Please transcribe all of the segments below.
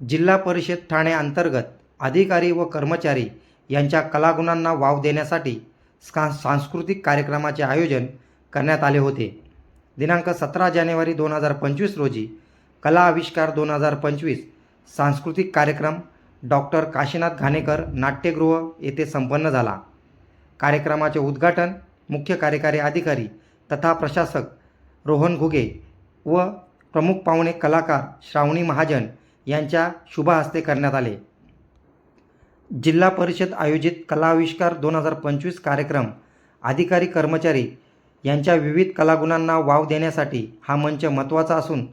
जिल्हा परिषद ठाणे अंतर्गत अधिकारी व कर्मचारी यांच्या कलागुणांना वाव देण्यासाठी स्का सांस्कृतिक कार्यक्रमाचे आयोजन करण्यात आले होते. दिनांक सतरा जानेवारी दोन हजार पंचवीस रोजी कला आविष्कार दोन हजार पंचवीस सांस्कृतिक कार्यक्रम डॉक्टर काशीनाथ घाणेकर नाट्यगृह येथे संपन्न झाला. कार्यक्रमाचे उद्घाटन मुख्य कार्यकारी अधिकारी तथा प्रशासक रोहन घुगे व प्रमुख पाहुणे कलाकार श्रावणी महाजन यांच्या शुभहस्ते करण्यात आले. जिल्हा परिषद आयोजित कला आविष्कार दोन हजार पंचवीस कार्यक्रम अधिकारी कर्मचारी यांच्या विविध कलागुणांना वाव देण्यासाठी हा मंच महत्त्वाचा असून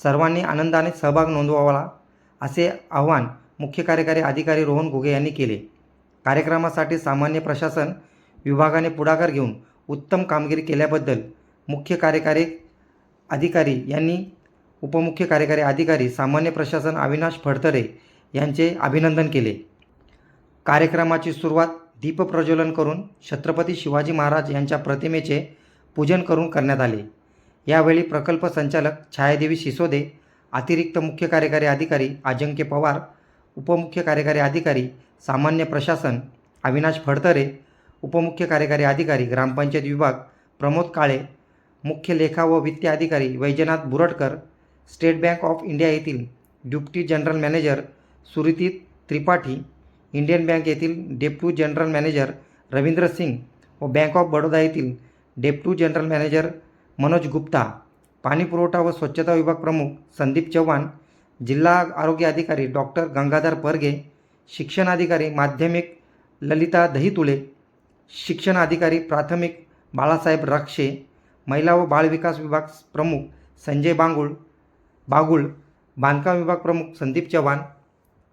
सर्वांनी आनंदाने सहभाग नोंदवावा असे आवाहन मुख्य कार्यकारी अधिकारी रोहन घुगे यांनी केले. कार्यक्रमासाठी सामान्य प्रशासन विभागाने पुढाकार घेऊन उत्तम कामगिरी केल्याबद्दल मुख्य कार्यकारी अधिकारी यांनी उपमुख्य कार्यकारी अधिकारी सामान्य प्रशासन अविनाश फडतरे यांचे अभिनंदन केले. कार्यक्रमाची सुरुवात दीपप्रज्वलन करून छत्रपती शिवाजी महाराज यांच्या प्रतिमेचे पूजन करून करण्यात आले. यावेळी प्रकल्प संचालक छायादेवी सिसोदे अतिरिक्त मुख्य कार्यकारी अधिकारी अजिंक्य पवार उपमुख्य कार्यकारी अधिकारी सामान्य प्रशासन अविनाश फडतरे उपमुख्य कार्यकारी अधिकारी ग्रामपंचायत विभाग प्रमोद काळे मुख्य लेखा व वित्त अधिकारी Vaijnath Buratkar state bank of India येथील deputy general manager Suriti Tripathi Indian bank येथील deputy general manager Ravindra Singh व बँक ऑफ बडोदा येथील deputy general manager Manoj Gupta पाणीपुरवठा व स्वच्छता विभाग प्रमुख संदीप चव्हाण जिल्हा आरोग्य अधिकारी डॉक्टर गंगाधर परगे शिक्षण अधिकारी माध्यमिक ललिता दहितुले शिक्षण अधिकारी प्राथमिक बाळासाहेब राक्षे महिला व बालविकास विभाग प्रमुख संजय बांगुळ बागुल बांधकाम विभाग प्रमुख संदीप चव्हाण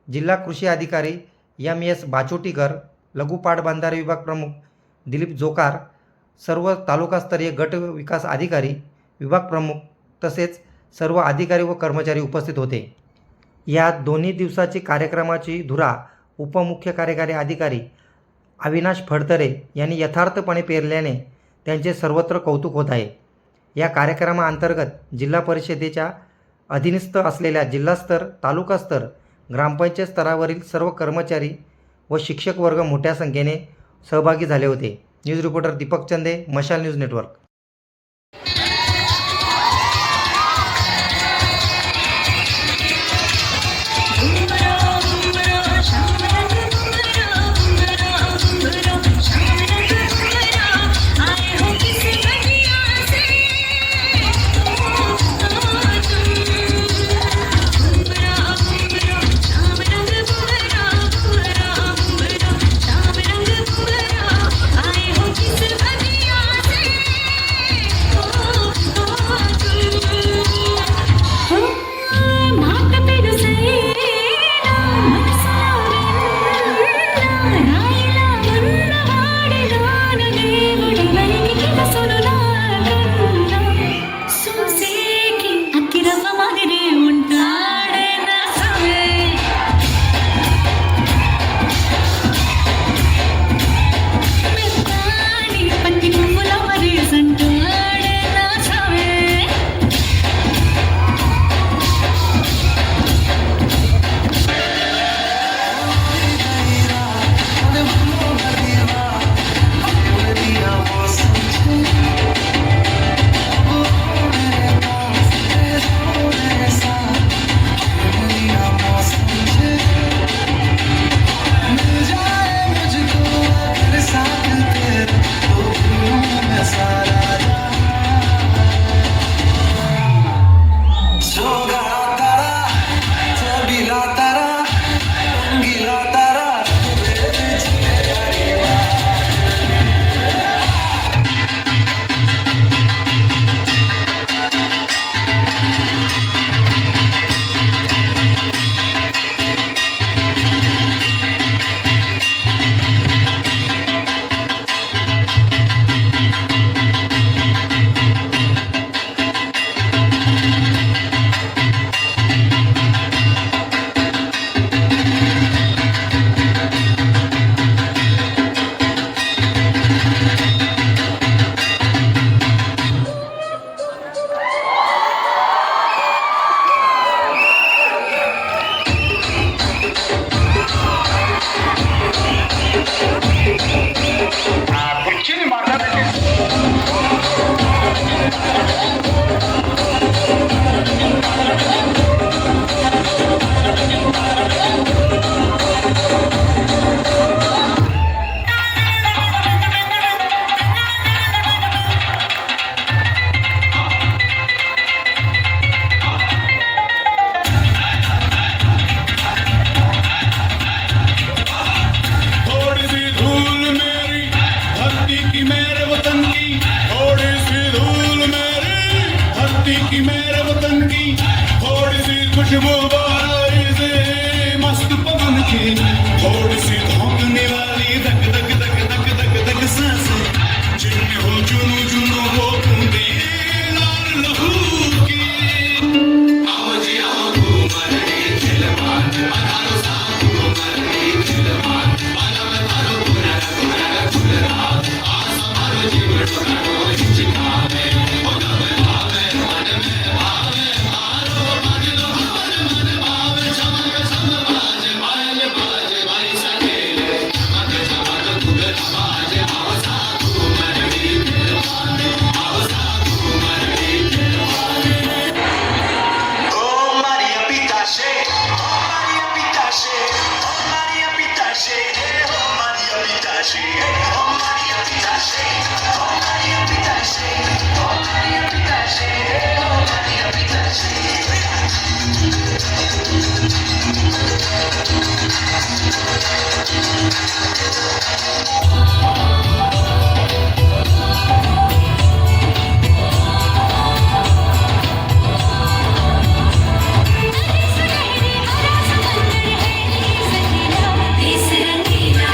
जिल्हा कृषी अधिकारी एम एस बाचोटीकर लघु पाटबंधारे विभाग प्रमुख दिलीप जोकार सर्व तालुकास्तरीय गट विकास अधिकारी विभाग प्रमुख तसेच सर्व अधिकारी व कर्मचारी उपस्थित होते. या दोन्ही दिवसाची कार्यक्रमाची धुरा उपमुख्य कार्यकारी अधिकारी अविनाश फडतरे यांनी यथार्थपणे पेरल्याने त्यांचे सर्वत्र कौतुक होत आहे. या कार्यक्रमाअंतर्गत जिल्हा परिषदेच्या अधीनस्थ असलेल्या जिल्हास्तर तालुकास्तर ग्रामपंचायत स्तरावरील सर्व कर्मचारी व शिक्षक वर्ग मोठ्या संख्येने सहभागी झाले होते. News reporter Deepak Chande Mashal news network. Is it?